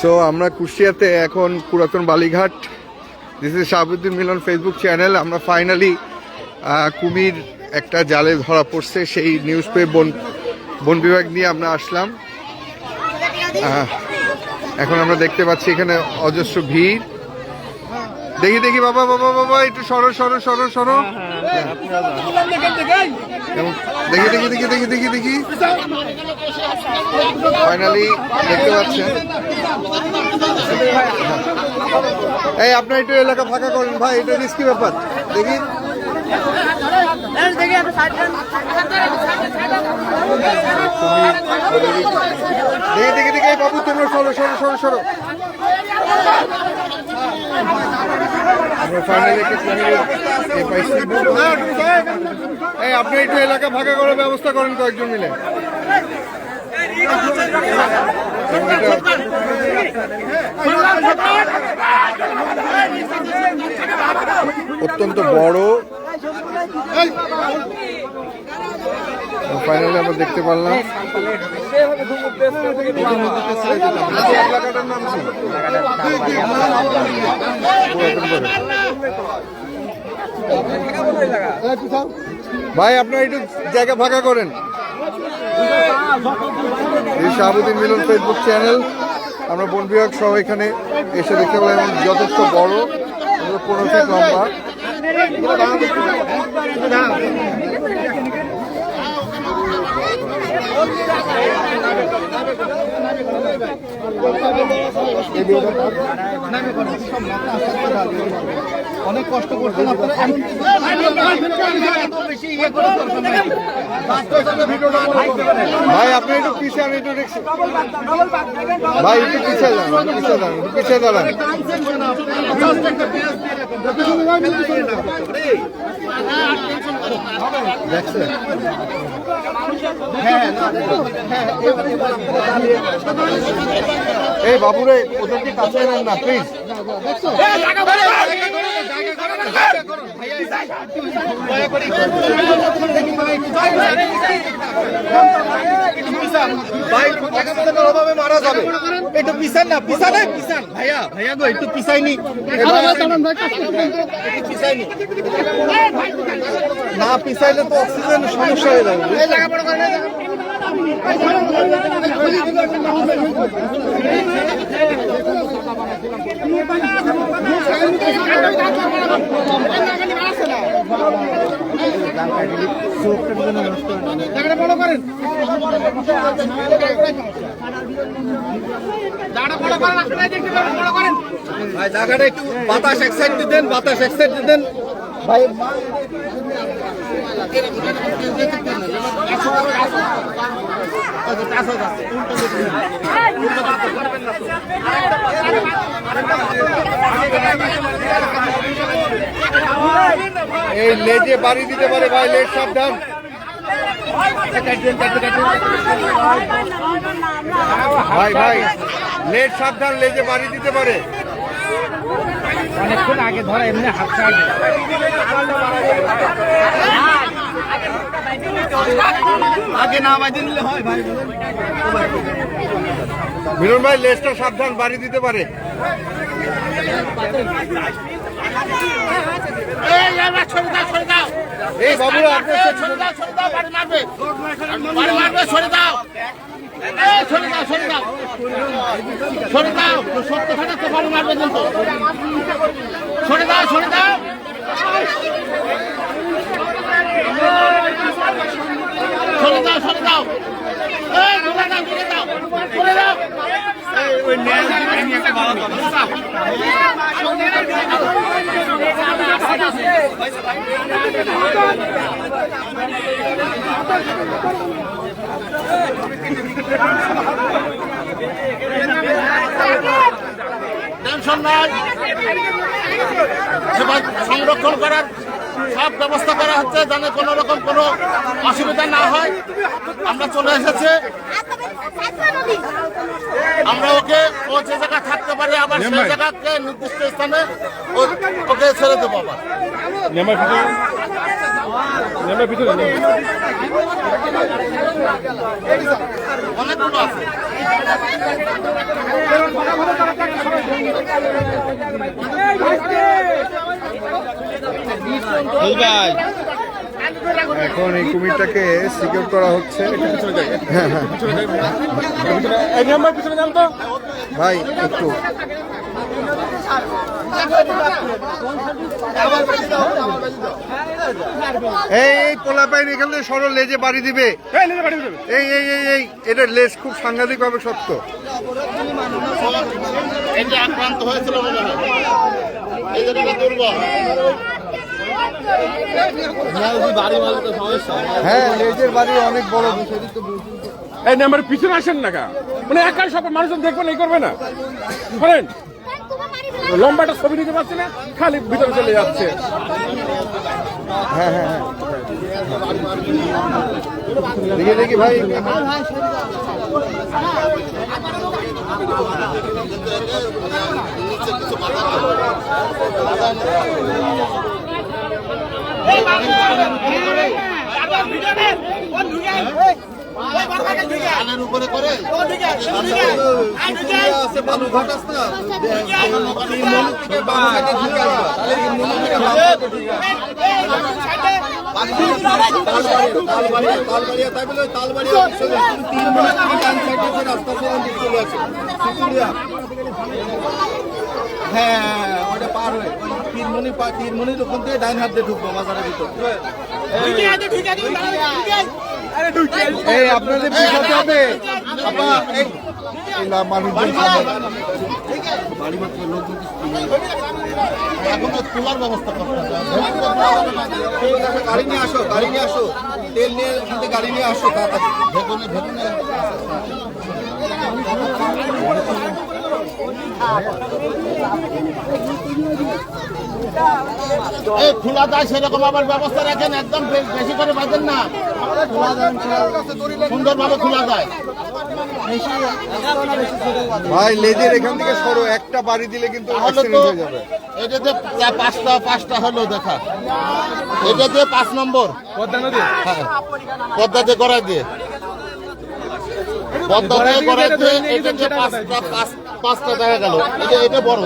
So আমরা কুষ্টিয়াতে এখন পুরাতন Balighat. This is Shahabuddin Milon Facebook channel আমরা ফাইনালি কুমির একটা জালে ধরা পড়ছে। সেই নিউজ পেয়ে বন বন বিভাগ নিয়ে আমরা আসলাম। এখন আমরা দেখতে পাচ্ছি এখানে অজস্র ভিড়। দেখি দেখি, বাবা বাবা বাবা, একটু সরো সরো সরো সরো। দেখি দেখি দেখি দেখি দেখি দেখি। ফাইনালি দেখতে পাচ্ছেন। এই, আপনার একটু এলাকা ফাঁকা করেন। ভাই, এটা রিস্কি ব্যাপার। দেখি। দেখি দেখি দেখি বাবু, তোমরা সরো সরো সরো সরো। আমরা ফাইনালি এই আপনি একটু এলাকা ফাঁকা করার ব্যবস্থা করেন কয়েকজন মিলে। অত্যন্ত বড়। ফাইনালি আমরা দেখতে পারলাম। ভাই, আপনার একটু জায়গা ফাঁকা করেন এই শাহাবুদ্দিন মিলন ফেসবুক চ্যানেল আমরা বন বিভাগ সহ এখানে এসে দেখতে পেলাম এবং যথেষ্ট বড়, পনেরো ফিট লম্বা অনেক কষ্ট করছেন আপনারা। ভাই আপনি একটু পিছিয়ে আমি একটু দেখছি। ভাই একটু পিছিয়ে যান পিছিয়ে একটু পিছিয়ে দাঁড়ান। দেখছেন? এই বাবুরে ওদেরকে কাছে নেন না প্লিজ মারা যাবে। একটু পিছান না পিছানে পিছান। ভাইয়া ভাইয়া গো একটু পিছাইনি। পিছাইনি। না পিছাইলে তো অক্সিজেন সমস্যা হয়ে যাবে। ভাই জায়গাটা একটু বাতাস এক সাইড দেন বাতাস এক সাইড দেন। ভাই, এই লেজে বাড়ি দিতে পারে ভাই, লেজ সাবধান। ভাই ভাই, লেজ সাবধান, লেজে বাড়ি দিতে পারে। অনেকক্ষণ আগে ধরা এমনি হাত ছাড়বে আগে না বাজে নিলে হয় ভাই মিলন ভাই লেজটা সাবধান বাড়ি দিতে পারে। এই সরে দাও সরে দাও। সরে দাও সরে দাও। এই দাও দূরে দাও দূরে দাও। টেনশন নাই সেবা সংরক্ষণ করার সব ব্যবস্থা করা হচ্ছে যেন কোনো রকম কোনো অসুবিধা না হয়। আমরা চলে এসেছে। আমরা ওকে ও যে জায়গা থাকতে পারি আবার সেই জায়গাকে নির্দিষ্ট স্থানে ওকে ছেড়ে দেবো আবার। অনেকগুলো আছে। এখন এই কুমিরটাকে সিকিউর করা হচ্ছে। ভাই একটু। এই এই পোলা পাইন এখান থেকে সরল লেজে বাড়ি দিবে। এই এই এই এই এটার লেজ খুব সাংঘাতিক ভাবে শক্ত আক্রান্ত হয়েছিল মনে হয়। দুর্বল। হ্যাঁ লেজের বাড়ি অনেক বড় এই নাম্বার পিছনে আসেন না কা মানে একাই সব মানুষজন দেখবেন এই করবে না। শোনেন লম্বাটা ছবি নিতে পারছে না খালি ভিতরে চলে যাচ্ছে হ্যাঁ হ্যাঁ হ্যাঁ দেখি দেখি ভাই করে হ্যাঁ ওটা পার হয়ে পা তিনমণির ওখান থেকে ডাইন হাত দিয়ে ঢুকবো বাজারের ভিতর এই আপনাদের পিছাতে হবে। মানুষজন। এখনও তোলার ব্যবস্থা করতে গাড়ি নিয়ে আসো গাড়ি নিয়ে আসো। তেল নিয়ে গাড়ি নিয়ে আসো তাড়াতাড়ি। ভেতনে ভেতনে এই খোলা যায় সেরকম আবার ব্যবস্থা রাখেন একদম বেশি করে বাঁধেন না। সুন্দরভাবে খোলা যায়। ভাই লেজের এখান থেকে সরো একটা বাড়ি দিলে কিন্তু হয়ে যাবে। পাঁচটা পাঁচটা হলো দেখা। এটা দিয়ে পাঁচ নম্বর। পদ্মা নদী? হ্যাঁ। পদ্মা দিয়ে। গড়াই দিয়ে দিয়ে গড়াই দিয়ে পাঁচটা পাঁচ- পাঁচটা দেখা গেল। এটা এটা বড়।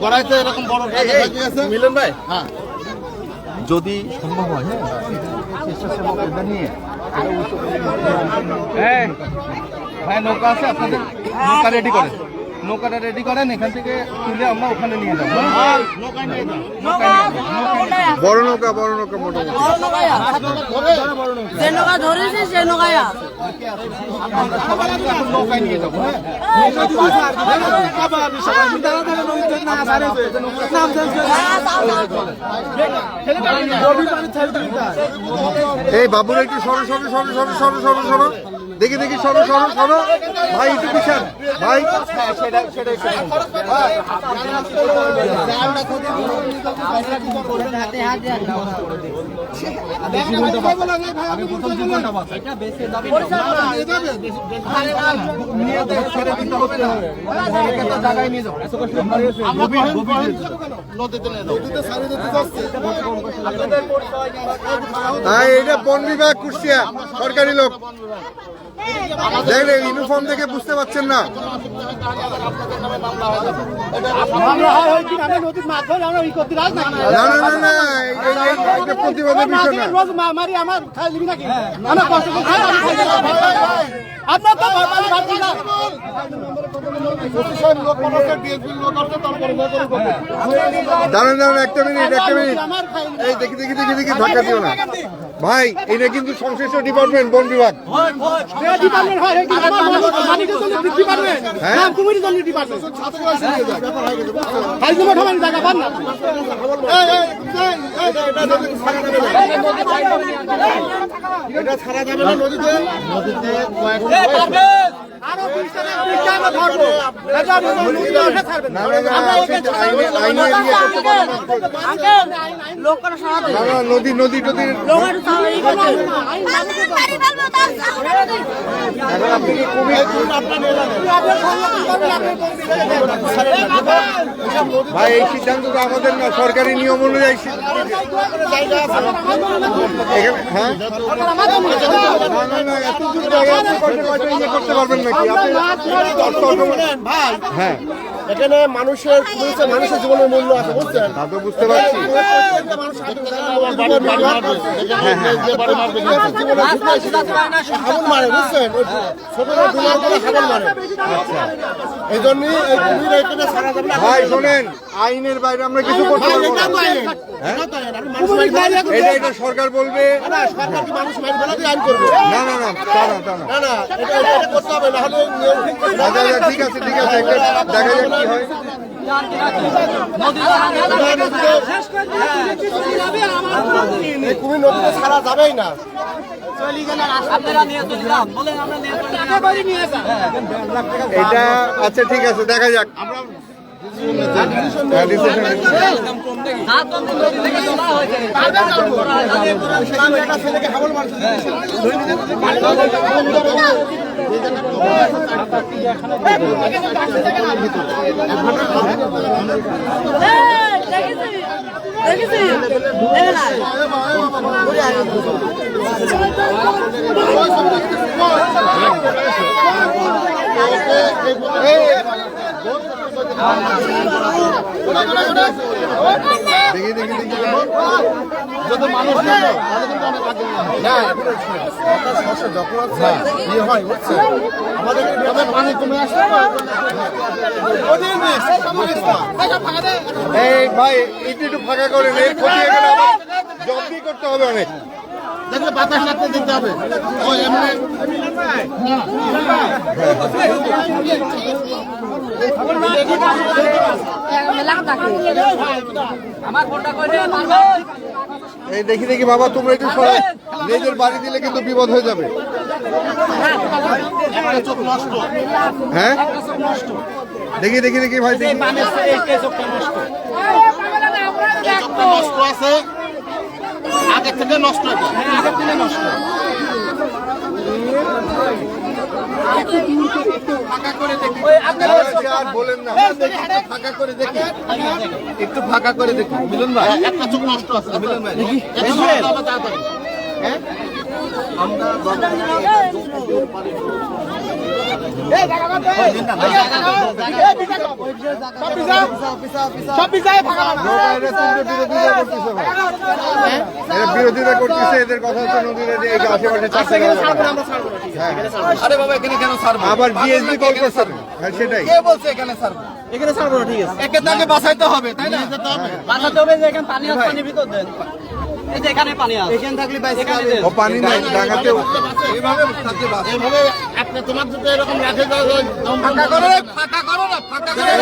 গড়াইতে এরকম বড় মিলন ভাই। হ্যাঁ। যদি সম্ভব হয় হ্যাঁ। নিয়ে ভাই নৌকা আছে আপনাদের? নৌকা রেডি করেন। নৌকাটা রেডি করেন এখান থেকে তুলে আমরা ওখানে নিয়ে যাব। বড় নৌকা বড় নৌকা মোটামুটি। যে নৌকা ধরেছে সে নৌকায় আমরা সবাই মিলে এখন নৌকায় নিয়ে যাব হ্যাঁ এই বাবুর একটু সরো সরো সরো সরো সরো সরো সরো। দেখি দেখি, সরো সরো সরো। ভাই, একটু পিছান। ভাই। এটা বন বিভাগ কুষ্টিয়া, সরকারি লোক। দেখেন ইউনিফর্ম দেখে বুঝতে পারছেন না। না। না না না এই- এই- এই- এটা প্রতিবাদের বিষয় না। মারি আমার খাই দিবি নাকি? আমার কষ্ট করে খাই আমি খাই দিলাম। আপনার তো ভয় পাই পাচ্ছি না দাঁড়ান দাঁড়ান একটা মিনিট একটা মিনিট। এই দেখি দেখি দেখি দেখি ধাক্কা দিও না। ভাই এটা কিন্তু সংশ্লিষ্ট ডিপার্টমেন্ট বন বিভাগ হয় হ্যাঁ? এটা ছাড়া যাবে না নদীতে নদীতে ইয়ে নদী নদী টদীর ভাই এই সিদ্ধান্ত তো আমাদের না সরকারি নিয়ম অনুযায়ী হ্যাঁ? করতে পারবেন নাকি? আপনি হ্যাঁ এখানে মানুষের মানুষের জীবনের মূল্য আছে বুঝছেন? তা তো বুঝতে পারছি। সারা যাবে না। ভাই শোনেন আইনের বাইরে আমরা কিছু করতে পারব এটা সরকার বলবে। না, না না তা না তা না। আচ্ছা আচ্ছা ঠিক আছে ঠিক আছে দেখা যাক। কি হয়? কুমির নদীতে ছাড়া যাবেই না। এটা আচ্ছা ঠিক আছে দেখা যাক। হ্যাঁ, দেখেছি দেখে মানুষ। এই ভাই একটু একটু ফাঁকা করেন এর করতে হবে অনেক দেখলে বাতাস লাগতে দিতে হবে। এমনি। এই দেখি দেখি বাবা তোমরা একটু সরাই নিজের বাড়ি দিলে কিন্তু বিপদ হয়ে যাবে। হ্যাঁ? দেখি দেখি দেখি ভাই দেখি। আছে। আগে থেকে নষ্ট এটা আচ্ছা, আর বলেন না। ফাঁকা করে দেখি। একটু ফাঁকা করে দেখি। মিলন ভাই। একটা চোখ নষ্ট আছে। মিলন ভাই। বিরোধিতা করতেছে এদের কথা হচ্ছে নদীর আশেপাশে আরে বাবা এখানে কেন ছাড়বো আবার জিএসবি কল করছে। হ্যাঁ সেটাই। কে বলছে এখানে ছাড়বো এখানে ছাড়বো ঠিক আছে। একে তাকে বাঁচাইতে হবে তাই না? বাঁচাতে হবে যে এখানে পানি পানির ভিতর দেন। এখানে পানি আছে এখানে থাকলে ও পানি নাই ডাঙাতেও এইভাবে থাকতে বাঁচে এইভাবে আপনি তোমার যদি এরকম রাখে দাও ফাঁকা করো রে ফাঁকা করো না ফাঁকা করো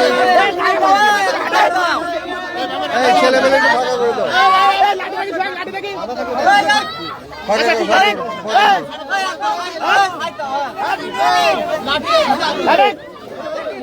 এই ছেলে মেলে একটু ফাঁকা করে দাও ফাঁকা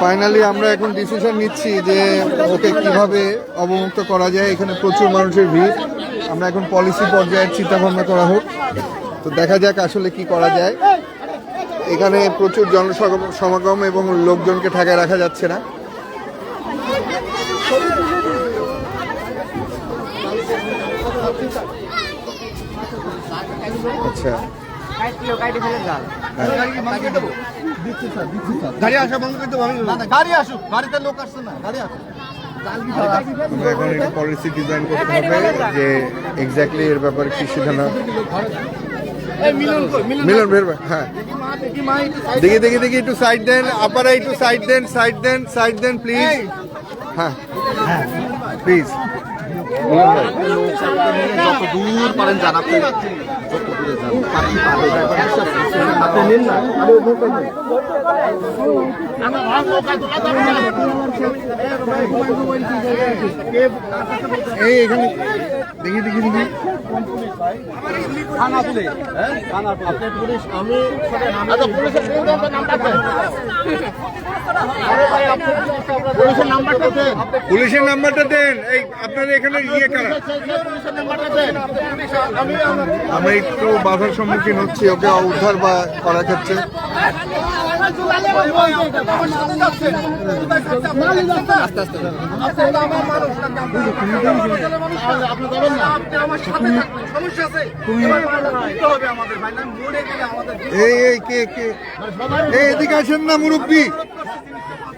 ফাইনালি আমরা এখন ডিসিশন নিচ্ছি যে ওকে কীভাবে অবমুক্ত করা যায়। এখানে প্রচুর মানুষের ভিড়। আমরা এখন পলিসি পর্যায়ের চিন্তা ভাবনা করা হোক। তো দেখা যাক আসলে কি করা যায়। এখানে প্রচুর জনসমাগম এবং লোকজনকে ঠেকায় রাখা যাচ্ছে না। আচ্ছা। গাড়ি আসা বন্ধ করে দেবো আমি গাড়ি আসুক গাড়িতে লোক আসছে না গাড়ি আসুক। আমরা এখন একটা পলিসি ডিজাইন করতে হবে যে এক্স্যাক্টলি এর ব্যাপারে কি সিদ্ধান্ত মিলন মিলন মিলন বের হ্যাঁ। দেখি মা একটু side দেখি দেখি দেখি একটু সাইড দেন আপারা একটু সাইড দেন সাইড দেন সাইড দেন প্লিজ হ্যাঁ প্লিজ যত দূর পারেন জানাতে এই এখানে দেখি দেখি দেখি থানা পুলিশ থানা পুলিশ আমি পুলিশের নাম্বারটা দেন। এই আপনার এখানে ইয়ে কারা? আমরা একটু বাধার সম্মুখীন হচ্ছি, ওকে উদ্ধার বা করার ক্ষেত্রে। এই কে কে? এদিকে আসেন না মুরব্বী?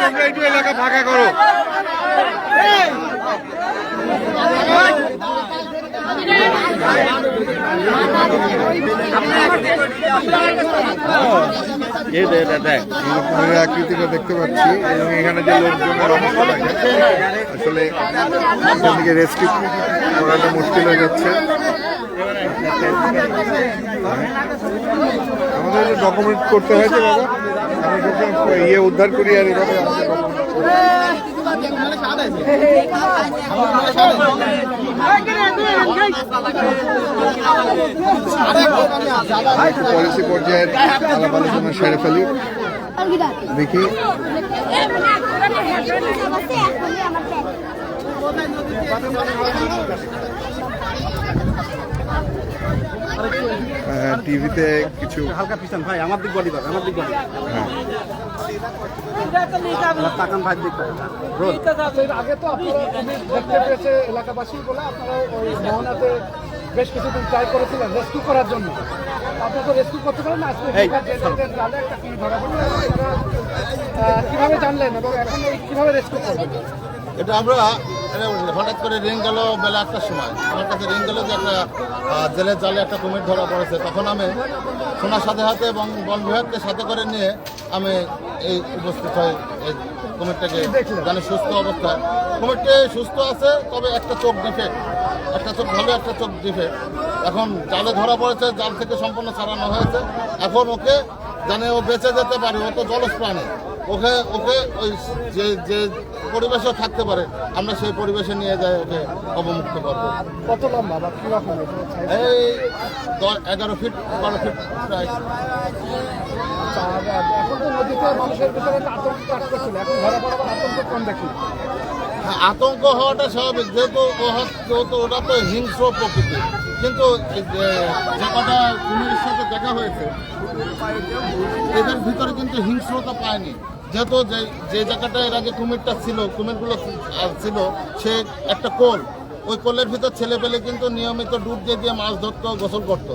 তোমরা একটু এলাকা ফাঁকা করো। আকৃতিটা দেখতে পাচ্ছি, এবং এখানে যে লোকজনের অবস্থা আসলে থেকে রেস্কিউ করাটা মুশকিল হয়ে যাচ্ছে। আমাদের ডকুমেন্ট করতে হয়েছে বাবা। ইয়ে উদ্ধার করি আর এভাবে পলিসি পর্যায়ের আলাপ আলোচনা সেরে ফেলি দেখি টিভিতে কিছু হালকা পিছন ভাই আমার দিক বডি আমার দিক বডি তাকান ভাই দিক আগে তো আপনারা দেখতে পেয়েছে এলাকাবাসী বলে আপনারা ওই মোহনাতে বেশ কিছুদিন ট্রাই করেছিলেন রেস্কিউ করার জন্য আপনি তো রেস্কিউ করতে পারেন না আজকে একটা ধরা পড়ল, কীভাবে জানলেন এবং এখন এই কীভাবে রেস্কিউ করবেন এটা আমরা এটা হঠাৎ করে রিং গেল বেলা একটার সময়। আমার কাছে রিং গেল যে একটা জেলের জালে একটা কুমির ধরা পড়েছে। তখন আমি সোনার সাথে হাতে এবং বন বিভাগকে সাথে করে নিয়ে আমি এই উপস্থিত হই, এই কুমিরটাকে। জানি সুস্থ অবস্থায় কুমিরটি সুস্থ আছে, তবে একটা চোখ ডিফেক্ট একটা চোখ ভালো, একটা চোখ ডিফেক্ট এখন জালে ধরা পড়েছে, জাল থেকে সম্পূর্ণ ছাড়ানো হয়েছে। এখন ওকে জানে ও বেঁচে যেতে পারে, ও তো জলজ প্রাণী। ওকে ওকে ওই যে যে পরিবেশে থাকতে পারে। আমরা সেই পরিবেশে নিয়ে যাই ওকে অবমুক্ত করব। কত লম্বা বা কীরকম এই দশ এগারো ফিট বারো ফিট প্রায়। এখন তো নদীতে মানুষের ভিতরে আতঙ্ক কাজ করছিল। এখন ধরা পড়াবার আতঙ্ক কম দেখি। হ্যাঁ, আতঙ্ক হওয়াটা স্বাভাবিক। যেহেতু যেহেতু ওটা তো হিংস্র প্রকৃতি। কিন্তু যে কটা কুমিরের সাথে দেখা হয়েছে এদের ভিতরে কিন্তু হিংস্রতা পায়নি। যেহেতু যে যে জায়গাটা এর আগে কুমিরটা ছিল, কুমিরগুলো ছিল, সে একটা কোল। ওই কোলের ভিতর ছেলে পেলে কিন্তু নিয়মিত ডুব দিয়ে দিয়ে মাছ ধরতো, গোসল করতো।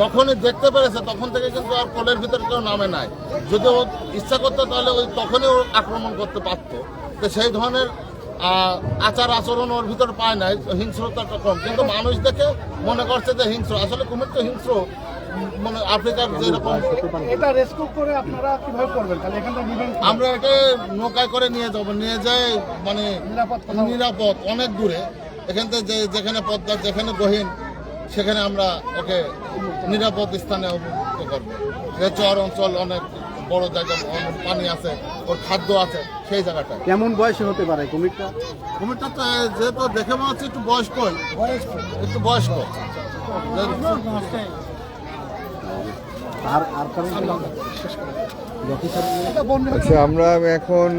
যখনই দেখতে পেরেছে, তখন থেকে কিন্তু আর কোলের ভিতর কেউ নামে নাই। যদি ও ইচ্ছা করতো, তাহলে ওই তখনই ও আক্রমণ করতে পারতো। তো সেই ধরনের আচার আচরণ ওর ভিতর পায় নাই হিংস্রতাটা কম। কিন্তু মানুষ দেখে মনে করছে যে হিংস্র। আসলে কুমির তো হিংস্র। মানে আফ্রিকার যেরকম এটা রেস্কিউ করে আপনারা কীভাবে করবেন? তাহলে এখান থেকে নিবেন আমরা এটা নৌকায় করে নিয়ে যাব। নিয়ে যাই মানে নিরাপদ নিরাপদ অনেক দূরে। এখান থেকে যে যেখানে পদ্মা যেখানে গহীন সেখানে আমরা ওকে নিরাপদ স্থানে অবমুক্ত করব। যে চর অঞ্চল অনেক বড় জায়গা পানি আছে ওর খাদ্য আছে সেই জায়গাটা কেমন বয়সে হতে পারে কুমিরটা? কুমিরটা তো যেহেতু দেখে মনে হচ্ছে একটু বয়স্ক। একটু বয়স্ক। আচ্ছা আমরা এখন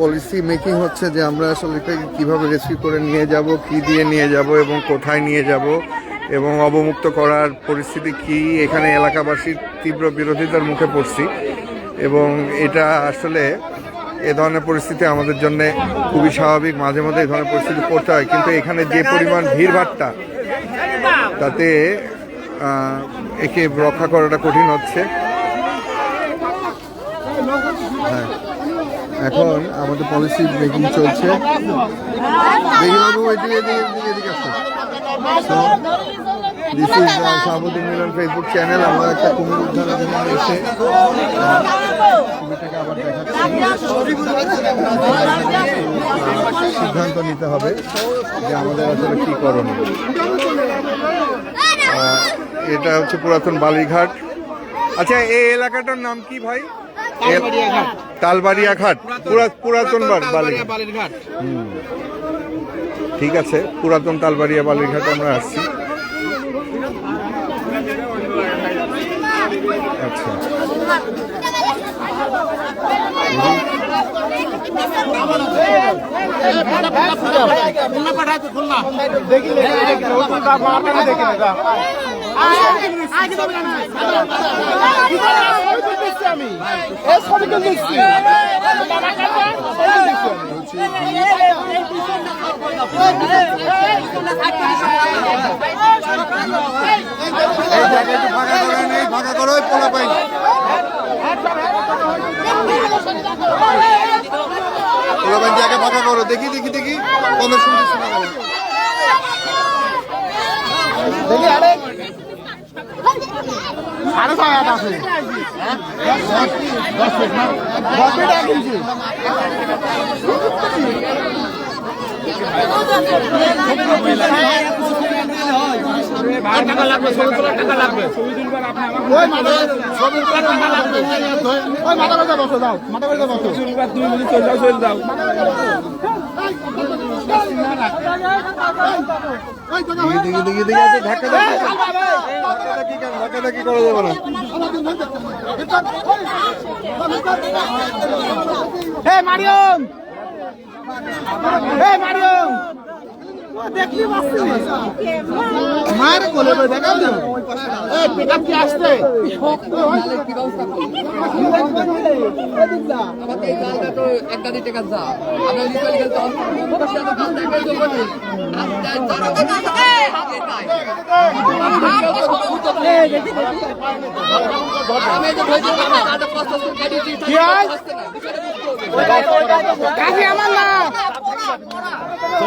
পলিসি মেকিং হচ্ছে যে আমরা আসলে কীভাবে রেস্কিউ করে নিয়ে যাব, কি দিয়ে নিয়ে যাব এবং কোথায় নিয়ে যাব এবং অবমুক্ত করার পরিস্থিতি কি এখানে এলাকাবাসীর তীব্র বিরোধিতার মুখে পড়ছি এবং এটা আসলে এ ধরনের পরিস্থিতি আমাদের জন্য খুবই স্বাভাবিক। মাঝে মধ্যে এই ধরনের পরিস্থিতি পড়তে হয়, কিন্তু এখানে যে পরিমাণ ভিড়ভাট্টা তাতে একে রক্ষা করাটা কঠিন হচ্ছে। হ্যাঁ। এখন আমাদের পলিসি মেকিং চলছে। শাহাবুদ্দিন মিলন ফেসবুক চ্যানেল একটা সিদ্ধান্ত নিতে হবে যে আমাদের আসলে কি করণীয়। এটা হচ্ছে পুরাতন বালিঘাট। আচ্ছা এই এলাকাটার নাম কি ভাই? তালবাড়িয়া ঘাট পুরা- পুরাতন বালিঘাট। ঠিক আছে পুরাতন তালবাড়িয়া বালিঘাটে আমরা আসছি। আচ্ছা। খুলনা পাঠাচ্ছে খুলনা এই জায়গা একটু ফাঁকা করে নেই ফাঁকা করো ওই পোলা পাই পোলা পাই জায়গা ফাঁকা করো দেখি দেখি দেখি। কমের সঙ্গে শোনা গেল সাড়ে ছয় আছে দশ দশ টাকা টাকা লাগবে দেখি দেখি ধাক্কি করা যাবে না হে মারিয়ম! মার কোলে দেখা এই পিকআপ কি আসছে কাকি আমার না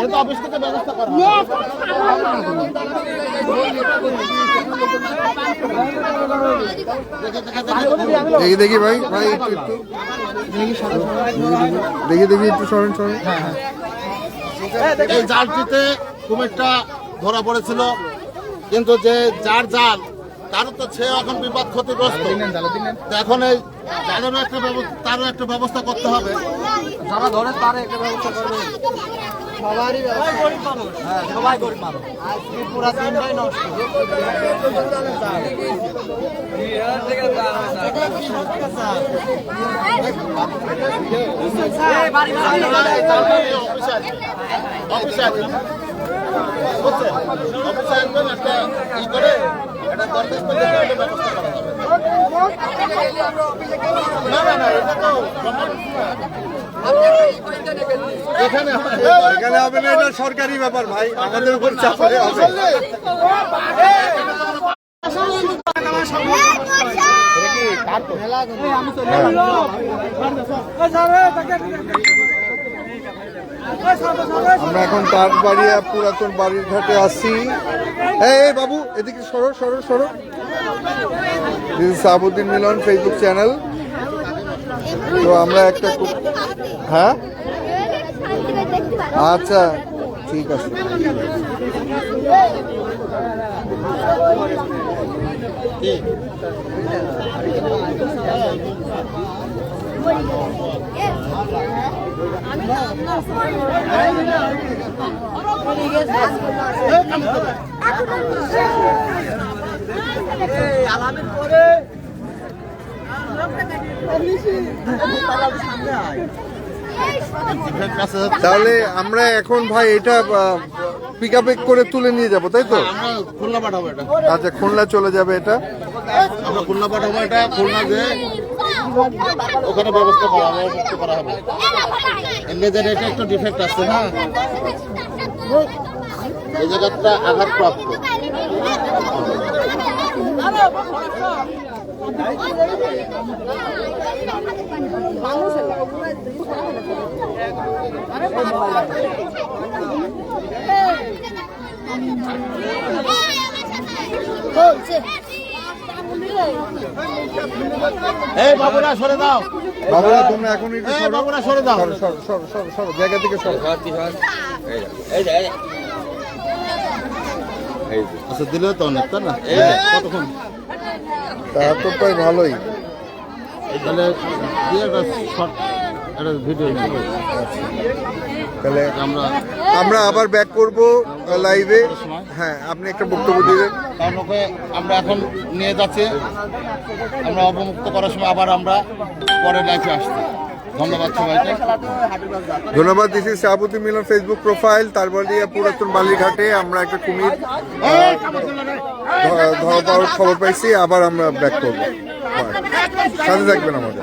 তো অফিস থেকে ব্যবস্থা। দেখি দেখি ভাই ভাই, একটু একটু। দেখি দেখি, একটু সরেন সরেন। এই জালটিতে কুমিরটা ধরা পড়েছিল, কিন্তু যে যার জাল, তারও তো সে এখন বিপদ ক্ষতিগ্রস্ত। এখন এই জালেরও একটা তারও একটা ব্যবস্থা করতে হবে। যারা ধরে তার একটা ব্যবস্থা করবে। সবারই হ্যাঁ সবাই গরিব মানুষ। আজকে পুরা দিনটাই নষ্ট বাড়ি বাড়ি অফিসার অফিসার বুঝছেন? অফিসার একদম একটা ই করে একটা দরখাস্ত ব্যবস্থা করা হবে। না না না এটা তো সরকারি ব্যাপার ভাই। আমাদের উপর চাপ হবে। আমরা এখন তার বাড়িয়া পুরাতন বাড়ির ঘাটে আসছি। এই বাবু, এদিকে সরো সরো সরো। দিস মিলন ফেসবুক চ্যানেল তো আমরা একটা হ্যাঁ? আচ্ছা ঠিক আছে। কাছে তাহলে আমরা এখন ভাই এটা পিক আপ করে তুলে নিয়ে যাব তাই তো? খুলনা পাঠাবো এটা। আচ্ছা খুলনা চলে যাবে এটা? আমরা খুলনা পাঠাবো এটা খুলনা যে ওখানে ব্যবস্থা করা হবে ব্যবস্থা করা হবে। এমনি যে এটা একটু ডিফেক্ট আছে না? এই জায়গাটা আঘাতপ্রাপ্ত। এই বাবুরা সরে দাও। বাবুরা তোমরা এখন একটু এই বাবুরা সরে দাও। সরো, সরো, সরো, সরো, সরো, জায়গা থেকে সরো। আচ্ছা দিলে তো অনেক তাই না কতক্ষণ? তা তো প্রায় ভালোই। তাহলে তাহলে আমরা আমরা আবার ব্যাক করব লাইভে হ্যাঁ আপনি একটা বক্তব্য দিবেন কারণ ওকে আমরা এখন নিয়ে যাচ্ছি। আমরা অবমুক্ত করার সময় আবার আমরা পরে লাইফে আসছি। ধন্যবাদ সবাইকে। ধন্যবাদ শাহাবুদ্দিন মিলন ফেসবুক প্রোফাইল তারপর দিয়ে পুরাতন বালিঘাটে আমরা একটা কুমির ধরা পাওয়ার খবর পাইছি, আবার আমরা ব্যাক করব। সাথে থাকবেন আমাদের।